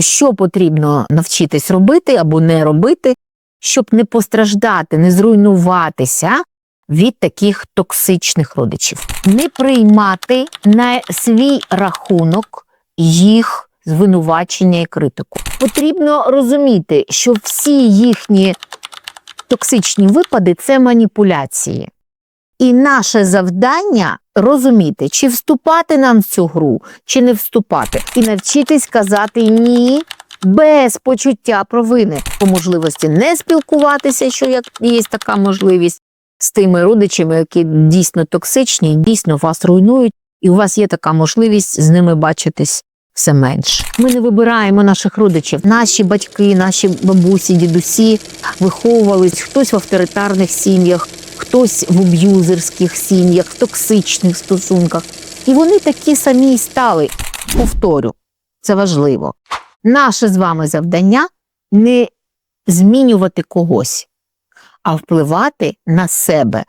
що потрібно навчитись робити або не робити, щоб не постраждати, не зруйнуватися від таких токсичних родичів. Не приймати на свій рахунок їх звинувачення і критику. Потрібно розуміти, що всі їхні токсичні випади це маніпуляції. І наше завдання розуміти, чи вступати нам в цю гру, чи не вступати, і навчитись казати ні без почуття провини, по можливості не спілкуватися, що як є така можливість з тими родичами, які дійсно токсичні, дійсно вас руйнують, і у вас є така можливість з ними бачитись все менше. Ми не вибираємо наших родичів. Наші батьки, наші бабусі, дідусі виховувались хтось в авторитарних сім'ях, хтось в аб'юзерських сім'ях, в токсичних стосунках. І вони такі самі й стали. Повторю, це важливо. Наше з вами завдання не змінювати когось, а впливати на себе,